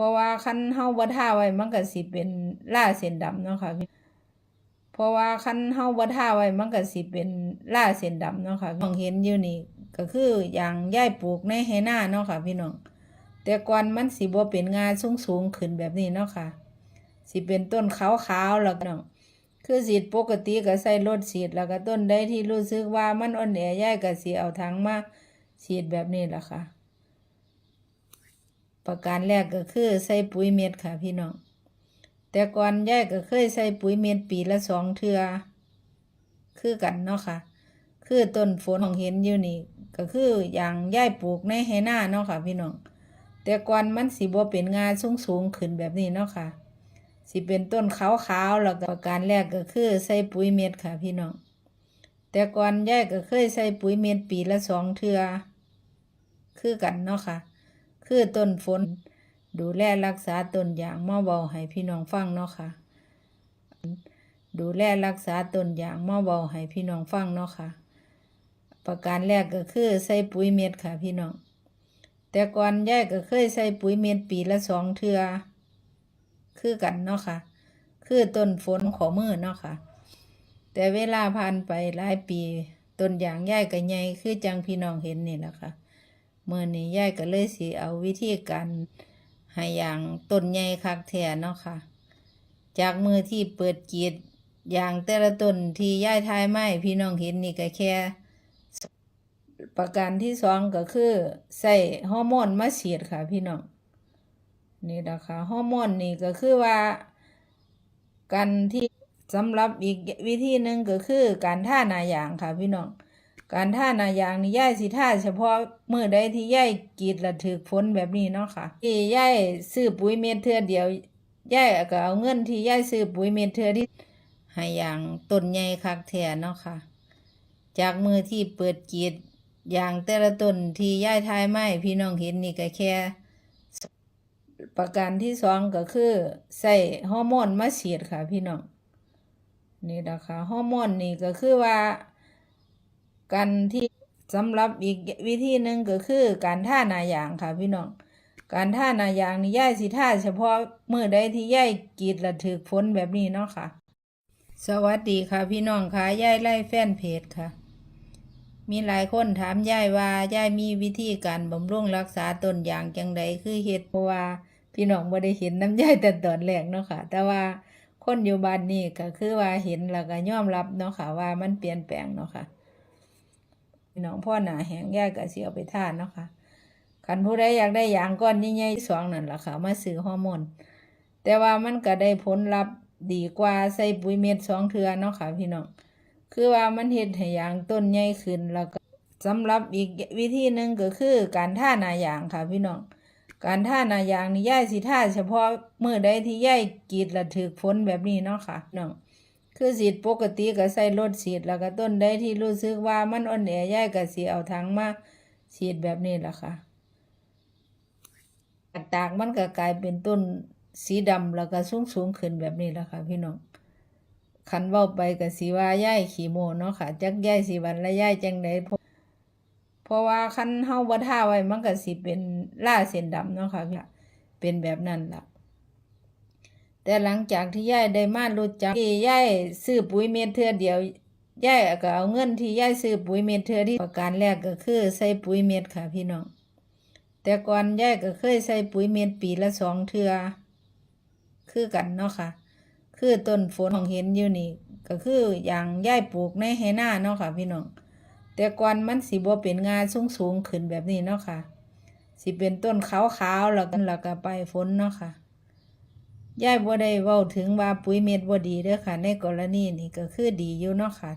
ราะว่าคันเฮาบ่ทาไว้มันก็สิเป็นล่าเส้นดำเนาะค่ะพี่เพราะว่าคันเฮาบ่ทาไว้มันก็สิเป็นล่าเส้นดำเนาะค่ะพี่น้องเห็นอยู่นี่ก็คืออย่างย่ายปลูกในไหนาเนาะค่ะ พี่น้องแต่ก่อนมันสิบ่เป็นงาสูงๆขึ้นแบบนี้เนาะค่ะ สิเป็นต้นขาวๆแล้วก็น้องคือสีดปกติก็ใส่รถสีดแล้วก็ต้นใดที่รู้สึกว่ามันอ่อนแอย่ายก็สิเอาถังมาฉีดแบบนี้แหละค่ะ ประการแรกก็คือใส่ปุ๋ยเม็ดค่ะพี่น้อง แต่ก่อนย่ายก็เคยใส่ปุ๋ยเม็ดปีละสองเทือคือกันเนาะค่ะ คือต้นฝนของเห็นอยู่นี่ ก็คืออย่างย่ายปลูกในไหนาเนาะค่ะ พี่น้อง แต่ก่อนมันสิบ่เป็นงาสูงสูงขึ้นแบบนี้เนาะค่ะ สิเป็นต้นขาวๆแล้วก็ประการแรกก็คือใส่ปุ๋ยเม็ดค่ะ พี่น้อง แต่ก่อนย่ายก็เคยใส่ปุ๋ยเม็ดปีละสองเทือคือกันเนาะค่ะ คือต้นฝน ดูแลรักษาต้นยางมาเบาให้พี่น้องฟังเนาะค่ะ ดูแลรักษาต้นยางมาเบาให้พี่น้องฟังเนาะค่ะ ประการแรกก็คือใส่ปุ๋ยเม็ดค่ะพี่น้อง แต่ก่อนย่ายก็เคยใส่ปุ๋ยเม็ดปีละสองเทือคือกันเนาะค่ะ คือต้นฝนขอมือเนาะค่ะ แต่เวลาผ่านไปหลายปีต้นยางย่ายก็ใหญ่คือจังพี่น้องเห็นนี่แหละค่ะ เมื่อนี้ยายก็เลยสิเอาวิธีการให้อย่างต้นใหญ่คักแท้เนาะค่ะ จากมือที่เปิดกรีดอย่างแต่ละต้นที่ยายทายไม้พี่น้องเห็นนี่ก็แค่ ประการที่สองก็คือใส่ฮอร์โมนมาฉีดค่ะพี่น้องนี่นะคะฮอร์โมนนี่ก็คือว่าการที่สำหรับอีกวิธีหนึ่งก็คือการท่านาย่างค่ะพี่น้อง การท่าหนายางนี่ย่ายสิท่าเฉพาะมือใดที่ย่ายกรีดละถือฝนแบบนี้เนาะค่ะที่ย่ายซื้อปุ๋ยเม็ดเทือเดียวย่ายก็เอาเงินที่ย่ายซื้อปุ๋ยเม็ดเทือที่ให้อย่างต้นใหญ่คักแท้เนาะค่ะ จากมือที่เปิดกรีดอย่างแต่ละต้นที่ย่ายทายไม้พี่น้องเห็นนี่ก็แค่ ประการที่สองก็คือใส่ฮอร์โมนมาฉีดค่ะพี่น้องนี่นะคะฮอร์โมนนี่ก็คือว่า การที่สำหรับอีกวิธีหนึ่งก็คือการท่านายางค่ะพี่น้อง การท่านายางนี่ย่ายสิท่าเฉพาะเมื่อใดที่ย่ายกีดและถือฝนแบบนี้เนาะค่ะ สวัสดีค่ะพี่น้องค่ะย่ายไล่แฟนเพจค่ะ มีหลายคนถามย่ายว่าย่ายมีวิธีการบำรุงรักษาต้นยางจังใดคือเฮ็ดเพราะว่าพี่น้องบ่ได้เห็นน้ำย่ายแต่ตอนแรกเนาะค่ะ แต่ว่าคนอยู่บ้านนี่ก็คือว่าเห็นแล้วก็ยอมรับเนาะค่ะว่ามันเปลี่ยนแปลงเนาะค่ะ พี่น้องพ่อหนาแหงยายก็สิเอาไปทานเนาะค่ะคันผู้ใดอยากได้ยางก้อนใหญ่ๆสองนั่นแหละค่ะ มาซื้อฮอร์โมนแต่ว่ามันก็ได้ผลลัพธ์ดีกว่าใส่ปุ๋ยเม็ดสองเทือเนาะค่ะ พี่น้องคือว่ามันเฮ็ดให้ยางต้นใหญ่ขึ้นแล้วก็สำหรับอีกวิธีหนึ่งก็คือการท่าหนายางค่ะพี่น้องการท่าหนายางนี่ย่ายสิท่าเฉพาะมือใดที่ย่ายกีดและถือฝนแบบนี้เนาะค่ะน้อง คือสีดปกติก็ใส่รถสีดแล้วก็ต้นใดที่รู้สึกว่ามันอ่อนแอย่ายก็สิเอาถังมาฉีดแบบนี้แหละค่ะตากมันก็กลายเป็นต้นสีดำแล้วก็สูงสูงขึ้นแบบนี้แหละค่ะ พี่น้องคันเว้าไปก็สิว่าย่ายขี้โมเนาะค่ะ จักย่ายสิวันและย่ายจังไดเพราะเพราะว่าคันเฮาบ่ท่าไว้มันก็สิเป็นล่าเส้นดำเนาะค่ะเป็นแบบนั้นล่ะ แต่หลังจากที่ย่ายได้มารู้จักที่ย่ายซื้อปุ๋ยเม็ดเทือเดียวย่ายก็เอาเงินที่ย่ายซื้อปุ๋ยเม็ดเทือที่ประการแรกก็คือใส่ปุ๋ยเม็ดค่ะพี่น้อง แต่ก่อนย่ายก็เคยใส่ปุ๋ยเม็ดปีละสองเทือคือกันเนาะค่ะ คือต้นฝนของเห็นอยู่นี่ก็คืออย่างย่ายปลูกในไหนาเนาะค่ะ พี่น้อง แต่ก่อนมันสิบ่เป็นงาสูงสูงขึ้นแบบนี้เนาะค่ะ สิเป็นต้นขาวๆแล้วก็แล้วก็ไปฝนเนาะค่ะ ยายบ่ได้เว้าถึงว่าปุ๋ยเม็ดบ่ดีเด้อค่ะ ในกรณีนี้ก็คือดีอยู่เนาะค่ะ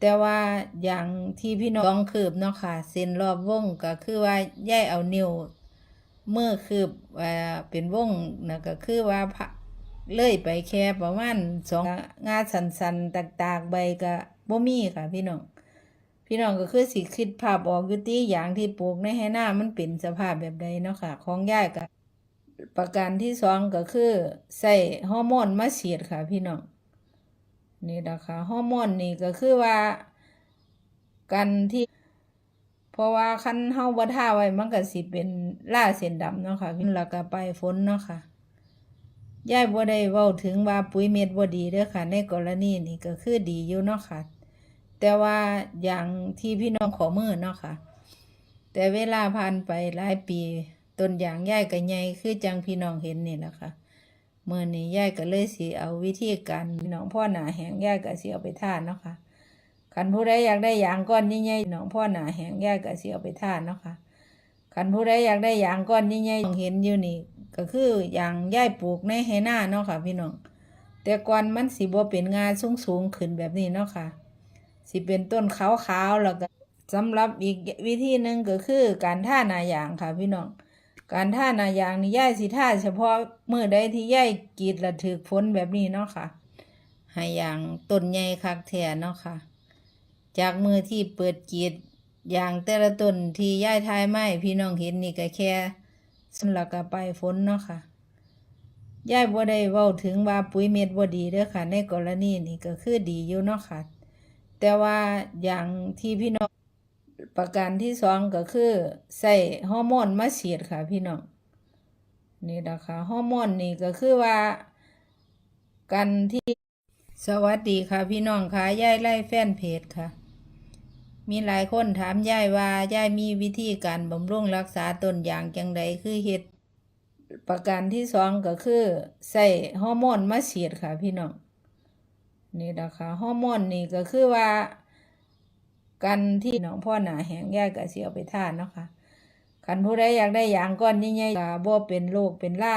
แต่ว่าอย่างที่พี่น้องคืบเนาะค่ะเส้นรอบวงก็คือว่ายายเอานิ้วมือคืบเอ่อเป็นวงนะก็คือว่าพะเลยไปแค่ประมาณสองงาสันๆตากๆใบก็บ่มีค่ะ พี่น้อง พี่น้องก็คือสิคิดภาพออกอยู่ติอย่างที่ปลูกในไหน้ามันเป็นสภาพแบบใดเนาะค่ะ ของยายก็ ประการที่สองก็คือใส่ฮอร์โมนมาฉีดค่ะพี่น้องนี่นะคะฮอร์โมนนี่ก็คือว่าการที่ เพราะว่าคันเฮาบ่ท่าไว้มันก็สิเป็นล่าเส้นดำเนาะค่ะพี่แล้วก็ไปฝนเนาะค่ะยายบ่ได้เว้าถึงว่าปุ๋ยเม็ดบ่ดีเด้อค่ะ ในกรณีนี้ก็คือดีอยู่เนาะค่ะ แต่ว่าอย่างที่พี่น้องขอมือเนาะค่ะ แต่เวลาผ่านไปหลายปี ต้นยางยายก็ใหญ่คือจังพี่น้องเห็นนี่แหละค่ะเมื่อนี้ยายก็เลยสิเอาวิธีการพี่น้องพ่อหนาแหงยายก็สิเอาไปทานเนาะค่ะคันผู้ใดอยากได้ยางก้อนใหญ่ๆน้องพ่อหนาแหงยายก็สิเอาไปทานเนาะค่ะคันผู้ใดอยากได้ยางก้อนใหญ่ๆน้องเห็นอยู่นี่ก็คือยางยายปลูกในไหหน้าเนาะค่ะ พี่น้องแต่ก่อนมันสิบ่เป็นงาสูงๆขึ้นแบบนี้เนาะค่ะสิเป็นต้นขาวๆแล้วก็สำหรับอีกวิธีหนึ่งก็คือการท่าหนายางค่ะพี่น้อง การท่าหนายางนี่ย่ายสิท่าเฉพาะมือใดที่ย่ายกรีดและถือฝนแบบนี้เนาะค่ะให้ยางต้นใหญ่คักแท้เนาะค่ะ จากมือที่เปิดกรีดอย่างแต่ละต้นที่ย่ายทายไม้พี่น้องเห็นนี่ก็แค่สำหรับก็ไปฝนเนาะค่ะย่ายบ่ได้เว้าถึงว่าปุ๋ยเม็ดบ่ดีเด้อค่ะ ในกรณีนี้ก็คือดีอยู่เนาะค่ะ แต่ว่าอย่างที่พี่น้อง ประการที่สองก็คือใส่ฮอร์โมนมาฉีดค่ะพี่น้องนี่นะคะฮอร์โมนนี่ก็คือว่าการที่สวัสดีค่ะ พี่น้องค่ะยายไล่แฟนเพจค่ะ มีหลายคนถามยายว่ายายมีวิธีการบำรุงรักษาต้นยางจังใดคือเฮ็ดประการที่สองก็คือใส่ฮอร์โมนมาฉีดค่ะ พี่น้องนี่นะคะฮอร์โมนนี่ก็คือว่า กันที่น้องพ่อหนาแหงยายก็สิเอาไปท่านเนาะค่ะคันผู้ใดอยากได้ยางก้อนใหญ่ๆก็บ่เป็นโรคเป็นล่า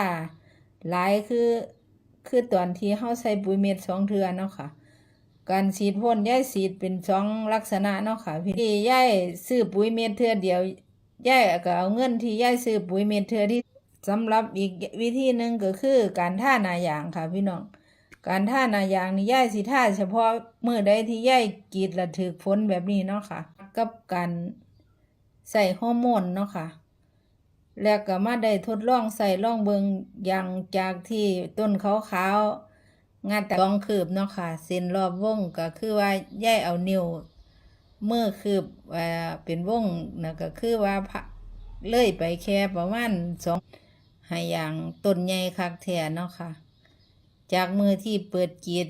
หลายคือคือตอนที่เฮาใส่ปุ๋ยเม็ดสองเทื่อเนาะค่ะ การฉีดพ่นยายฉีดเป็นสองลักษณะเนาะค่ะ พี่ที่ยายซื้อปุ๋ยเม็ดเทือเดียวยายก็เอาเงินที่ยายซื้อปุ๋ยเม็ดเทือที่สำหรับอีกวิธีหนึ่งก็คือการท่าหนายางค่ะพี่น้อง การท่านายางนี่ย่ายสิท่าเฉพาะเมื่อใดที่ย่ายกรีดและถือฝนแบบนี้เนาะค่ะ กับการใส่ฮอร์โมนเนาะค่ะ แล้วก็มาได้ทดลองใส่ลองเบิงอย่างจากที่ต้นขาวๆงานแต่ลองคืบเนาะค่ะ เส้นรอบวงก็คือว่าย่ายเอานิ้วมือคืบเป็นวงนะก็คือว่าพะเลยไปแค่ประมาณสองให้อย่างต้นใหญ่คักแท้เนาะค่ะ จากมือที่เปิดกีด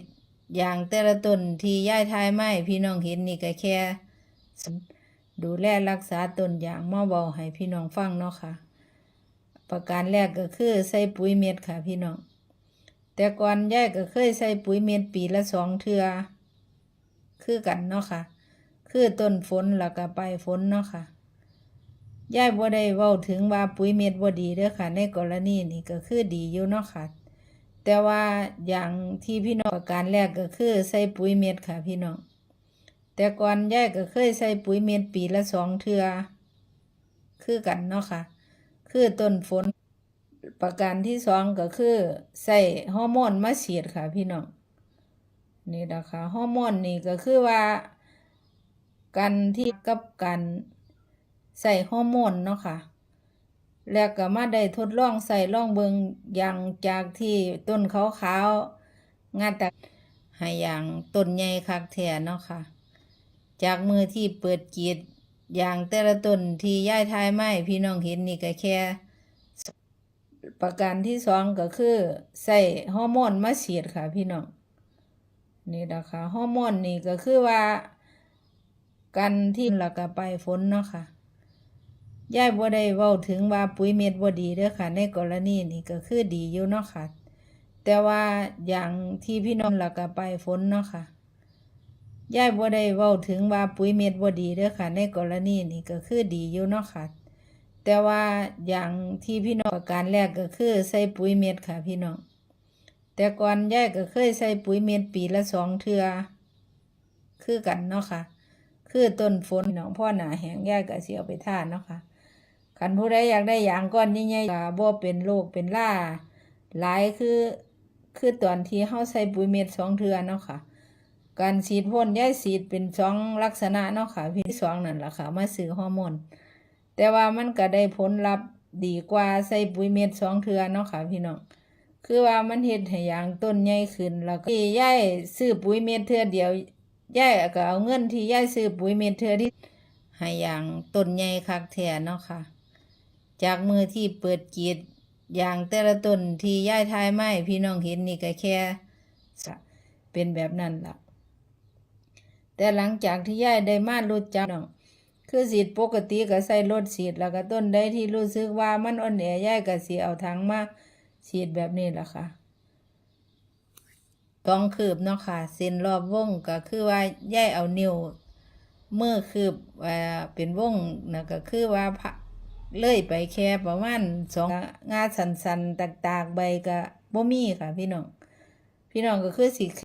ยางแต่ละต้นที่ย่ายทายไม้พี่น้องเห็นนี่ก็แค่ ดูแลรักษาต้นอย่างมาเบาให้พี่น้องฟังเนาะค่ะ ประการแรกก็คือใส่ปุ๋ยเม็ดค่ะพี่น้อง แต่ก่อนย่ายก็เคยใส่ปุ๋ยเม็ดปีละสองเทือคือกันเนาะค่ะ คือต้นฝนแล้วก็ปลายฝนเนาะค่ะย่ายบ่ได้เว้าถึงว่าปุ๋ยเม็ดบ่ดีเด้อค่ะ ในกรณีนี้ก็คือดีอยู่เนาะค่ะ แต่ว่าอย่างที่พี่น้องประการแรกก็คือใส่ปุ๋ยเม็ดค่ะพี่น้อง แต่ก่อนยายก็เคยใส่ปุ๋ยเม็ดปีละสองเทือคือกันเนาะค่ะ คือต้นฝนประการที่สองก็คือใส่ฮอร์โมนมาฉีดค่ะพี่น้องนี่นะคะฮอร์โมนนี่ก็คือว่าการที่กับการใส่ฮอร์โมนเนาะค่ะ แล้วก็มาได้ทดลองใส่ล่องเบิงอย่างจากที่ต้นขาวๆงานแต่ให้อย่างต้นใหญ่คักแท้เนาะค่ะ จากมือที่เปิดกีดอย่างแต่ละต้นที่ย่ายทายไม้พี่น้องเห็นนี่ก็แค่ ประการที่สองก็คือใส่ฮอร์โมนมาฉีดค่ะพี่น้องนี่นะคะฮอร์โมนนี่ก็คือว่า กันที่แล้วก็ไปฝนเนาะค่ะ ยายบ่ได้เว้าถึงว่าปุ๋ยเม็ดบ่ดีเด้อค่ะ ในกรณีนี้ก็คือดีอยู่เนาะค่ะ แต่ว่าอย่างที่พี่น้องแล้วก็ไปฝนเนาะค่ะยายบ่ได้เว้าถึงว่าปุ๋ยเม็ดบ่ดีเด้อค่ะ ในกรณีนี้ก็คือดีอยู่เนาะค่ะ แต่ว่าอย่างที่พี่น้องการแรกก็คือใส่ปุ๋ยเม็ดค่ะ พี่น้องแต่ก่อนยายก็เคยใส่ปุ๋ยเม็ดปีละสองเทือคือกันเนาะค่ะ คือต้นฝนน้องพ่อหนาแหงยายก็เสิเอาไปท่านเนาะค่ะ คันผู้ใดอยากได้อย่างก้อนใหญ่ๆก็บ่เป็นโรคเป็นล่าหลายคือคือตอนที่เฮาใส่ปุ๋ยเม็ดสองเทือเนาะค่ะ การฉีดพ่นย้ายฉีดเป็นสองลักษณะเนาะค่ะพี่สองนั่นแหละค่ะ มาซื้อฮอร์โมนแต่ว่ามันก็ได้ผลลัพธ์ดีกว่าใส่ปุ๋ยเม็ดสองเทือเนาะค่ะพี่น้องคือว่ามันเฮ็ดให้ยางต้นใหญ่ขึ้น แล้วก็ที่ย้ายซื้อปุ๋ยเม็ดเทือเดียวยายก็เอาเงินที่ย้ายซื้อปุ๋ยเม็ดเทือที่ให้ย่างต้นใหญ่คักแท้เนาะค่ะ จากมือที่เปิดกรีดอย่างแต่ละต้นที่ย่ายทายไม้พี่น้องเห็นนี่ก็แค่เป็นแบบนั้นล่ะ แต่หลังจากที่ย่ายได้มารู้จักน้องคือสีดปกติก็ใส่รถสีดแล้วก็ต้นใดที่รู้สึกว่ามันอ่อนแอย่ายก็สิเอาถังมาสีดแบบนี้ล่ะค่ะต้องคืบเนาะค่ะเส้นรอบวงก็คือว่าย่ายเอานิ้วมือคืบเอ่อเป็นวงนะก็คือว่าพะ เลื่อยไปแค่ประมาณสองงาสันๆตากๆใบก็บ่มีค่ะพี่น้อง พี่น้องก็คือสิ